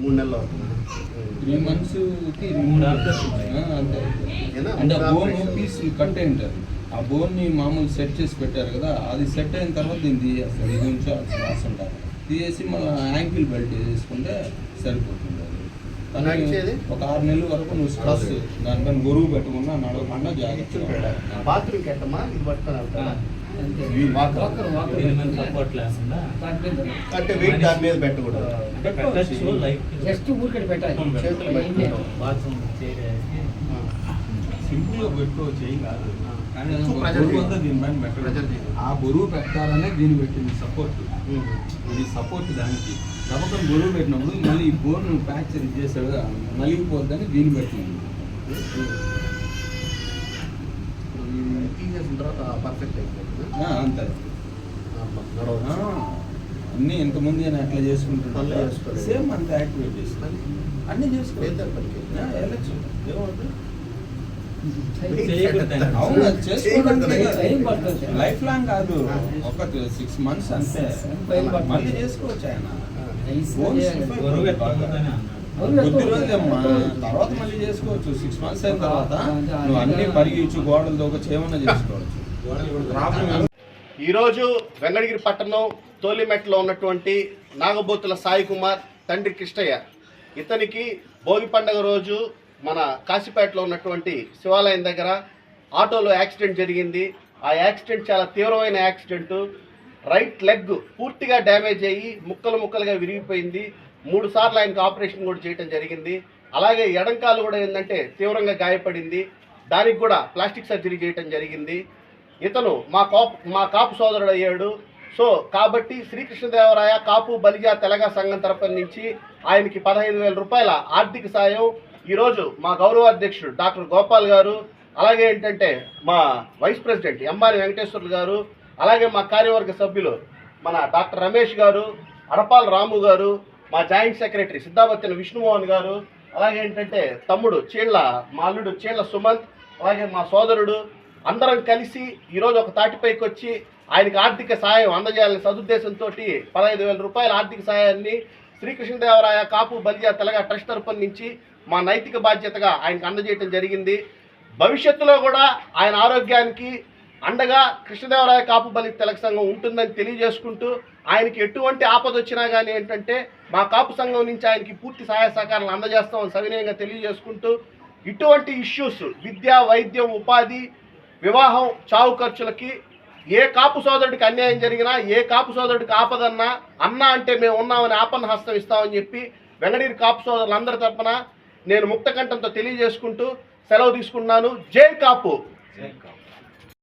మూడు నెలలు three months మూడు? అంటే బోన్. పీస్ కట్ అయి ఉంటారు ఆ మామూలు సెట్ చేసి పెట్టారు కదా అది సెట్ అయిన తర్వాత దీన్ని తీయేస్తారు ఇది ఉంచాల్సిన అవసరం ఉంటారు తీసేసి మళ్ళీ యాంకిల్ బెల్ట్ వేసుకుంటే సరిపోతుంది? ఒక ఆరు నెలల వరకు నువ్వు స్ట్రెస్ దానిపైన గొరువు పెట్టకుండా నడవకుండా జాగ్రత్తగా ఉండాలి. బాత్రూమ్కి ఇది పట్టుకొని సపోర్ట్ లేకుండా అంటే వెయిట్ దాని మీద పెట్టకూడదు. పెట్టచ్చు జస్ట్ పెట్టాలి. చేతులు పెట్టుకుంటాం. బాత్రూమ్ చేరేసి సింపుల్గా పెట్టుకోవచ్చు ఏం కాదు. ఆ బరువు పెట్టాలనే దీన్ని పెట్టింది సపోర్ట్. ఇది సపోర్ట్ దానికి. నమ్మకం బరువు పెట్టినప్పుడు మళ్ళీ ఈ బోన్ ఫ్రాక్చర్ చేసాడు నలిగిపోద్దని దీన్ని పెట్టింది. తీసేసిన తర్వాత పర్ఫెక్ట్ అయిపోతుంది అంతే. అన్నీ నేను అట్లా చేసుకుంటున్నాను చేసుకోలేదు. సేమ్ అంత యాక్టివేట్ చేస్తాను అన్నీ. ఆ, వెళ్ళొచ్చు ఏమవుతుంది. లైఫ్ లాంగ్ కాదు. ఒక సిక్స్ మంత్స్ అంతే. మళ్ళీ చేసుకోవచ్చు ఆయన. కొద్ది. రోజులమ్మా. తర్వాత మళ్ళీ చేసుకోవచ్చు. సిక్స్ మంత్స్ అయిన తర్వాత నువ్వు అన్ని పరిగించు గోడలు దోకొచ్చు ఏమన్నా చేసుకోవచ్చు. ఈరోజు వెంకటగిరి పట్టణం తోలిమెట్లో ఉన్నటువంటి నాగబోతుల సాయి కుమార్ తండ్రి కృష్ణయ్య. ఇతనికి భోగి పండగ రోజు మన కాశీపేటలో ఉన్నటువంటి శివాలయం దగ్గర ఆటోలో యాక్సిడెంట్ జరిగింది. ఆ యాక్సిడెంట్ చాలా తీవ్రమైన యాక్సిడెంట్. రైట్ లెగ్ పూర్తిగా డ్యామేజ్ అయ్యి ముక్కలు ముక్కలుగా విరిగిపోయింది. మూడు సార్లు ఆయనకు ఆపరేషన్ కూడా చేయడం జరిగింది. అలాగే ఎడంకాలు కూడా ఏంటంటే తీవ్రంగా గాయపడింది. దానికి కూడా ప్లాస్టిక్ సర్జరీ చేయటం జరిగింది. ఇతను మా కాపు మా కాపు సోదరుడు అయ్యాడు. సో కాబట్టి శ్రీకృష్ణదేవరాయ కాపు బలిజ తెలగ సంఘం తరపున నుంచి ఆయనకి పదహైదు వేల రూపాయల ఆర్థిక సాయం. ఈరోజు మా గౌరవ అధ్యక్షుడు డాక్టర్ గోపాల్ గారు అలాగే ఏంటంటే మా వైస్ ప్రెసిడెంట్ ఎంఆర్ వెంకటేశ్వర్లు గారు అలాగే మా కార్యవర్గ సభ్యులు మన డాక్టర్ రమేష్ గారు అడపాల్ రాము గారు మా జాయింట్ సెక్రటరీ సిద్ధాపత్తిన విష్ణుమోహన్ గారు అలాగే ఏంటంటే తమ్ముడు చీళ్ళ మా అల్లుడు చీళ్ళ సుమంత్ అలాగే మా సోదరుడు అందరం కలిసి ఈరోజు ఒక తాటిపైకి వచ్చి ఆయనకి ఆర్థిక సాయం అందజేయాలని సదుద్దేశంతో పదహైదు వేల రూపాయల ఆర్థిక సాయాన్ని శ్రీకృష్ణదేవరాయ కాపు బలిజా తెలగ ట్రస్ట్ తరపున నుంచి మా నైతిక బాధ్యతగా ఆయనకు అందజేయటం జరిగింది. భవిష్యత్తులో కూడా ఆయన ఆరోగ్యానికి అండగా కృష్ణదేవరాయ కాపు బలి తెలగ సంఘం ఉంటుందని తెలియజేసుకుంటూ ఆయనకి ఎటువంటి ఆపద వచ్చినా కానీ ఏంటంటే మా కాపు సంఘం నుంచి ఆయనకి పూర్తి సహాయ సహకారాలు అందజేస్తామని సవినయంగా తెలియజేసుకుంటూ ఇటువంటి ఇష్యూస్ విద్య వైద్యం ఉపాధి వివాహం చావు ఖర్చులకి ఏ కాపు సోదరుడికి అన్యాయం జరిగినా ఏ కాపు సోదరుడికి ఆపదన్నా అన్న అంటే మేము ఉన్నామని ఆపన్న హస్తం ఇస్తామని చెప్పి వెంగడీరి కాపు సోదరులందరి తరపున నేను ముక్త కంఠంతో తెలియజేసుకుంటూ సెలవు తీసుకున్నాను జై కాపు జై కాపు.